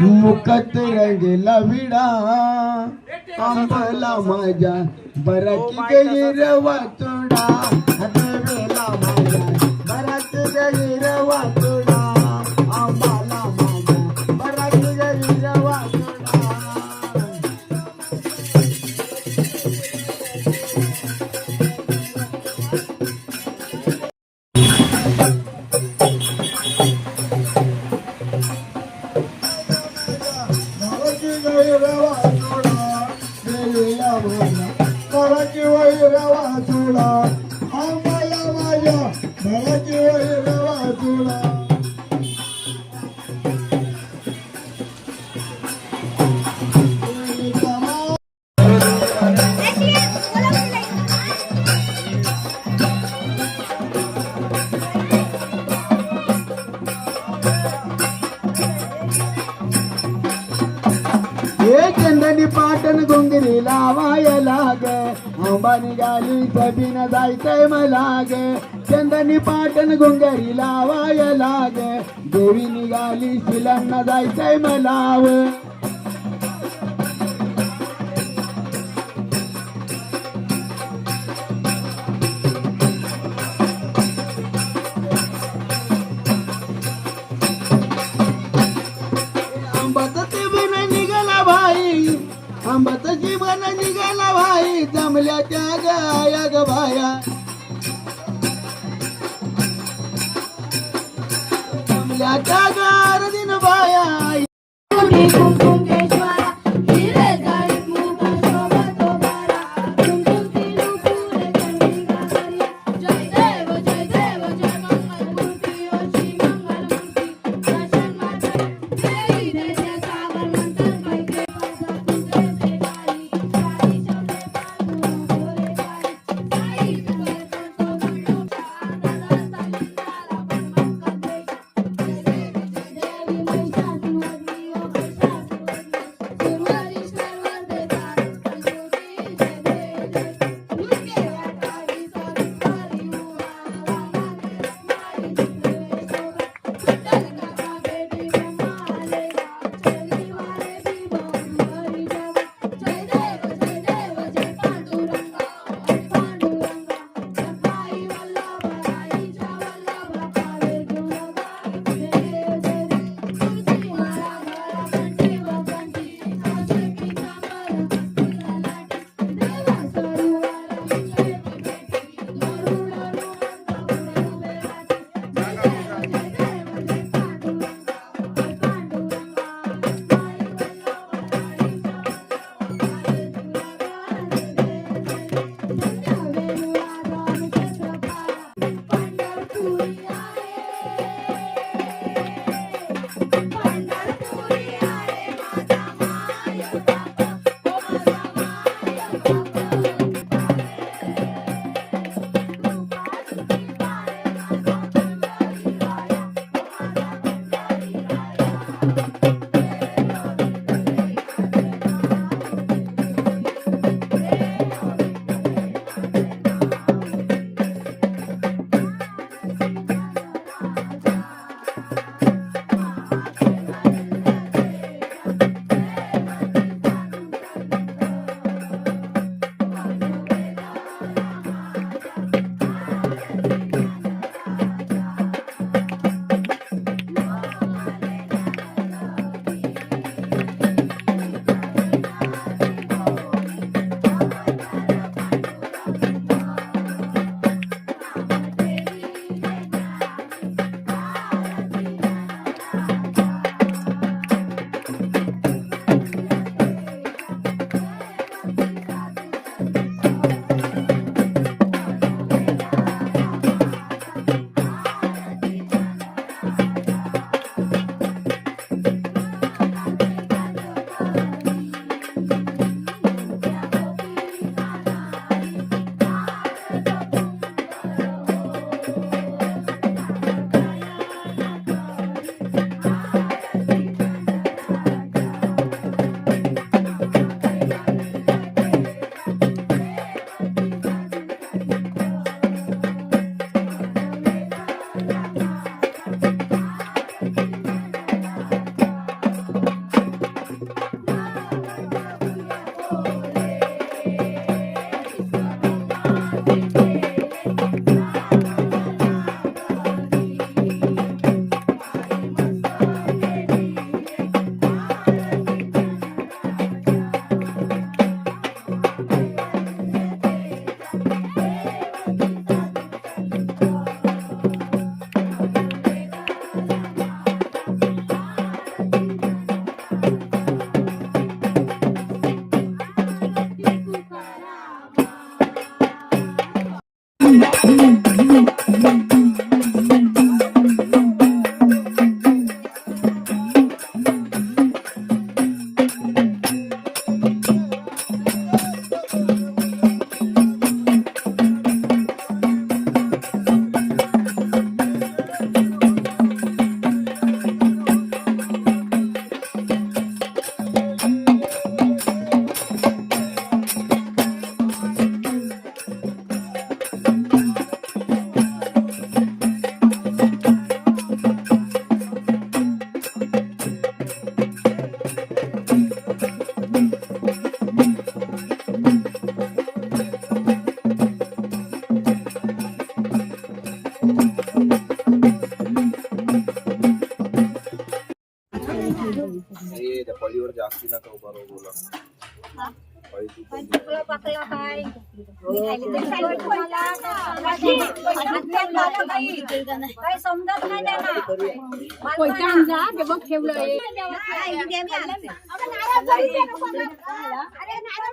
मुकत रंगेला विडा आंबला माझ्या बरच oh गेली रवा तुडा हतवेला माझ्या. बरच गेली रवा तुडा आम्हाला माझ्या. बरच गेली हे चंदनी पाटण गुंगरी लावायला ग अंबानी गाली सबिन जायचंय मला ग. चंदनी पाटण गुंगरी लावायला ग देवी निघाली शिलांना जायचंय मला व. थांबत जीवन निघाला भाई जमल्या त्या गाया ग भाया. जमल्या त्या गा काही समजत नाही त्यांना नारळ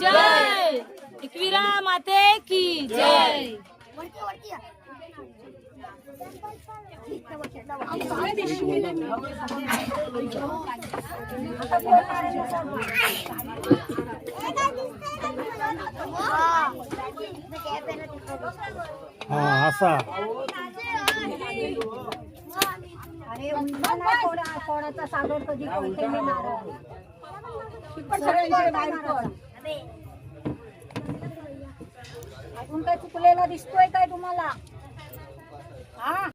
जय। एकविरा माते की जय। अरे उंचा नाही फोडा फोडाचा सागर कधी कळते मी नारळ. पण सगळीकडे बाहेर पड. अजून काय चुकलेला दिसतोय काय तुम्हाला? हा?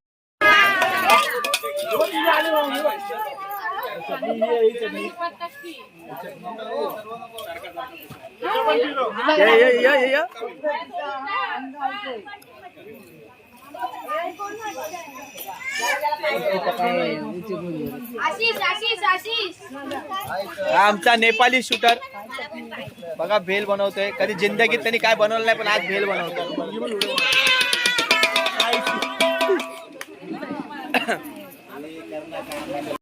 हा? आमचा नेपाली शूटर बघा भेल बनवतोय. कधी जिंदगीत त्यांनी काय बनवलं नाही पण आज भेल बनवतोय.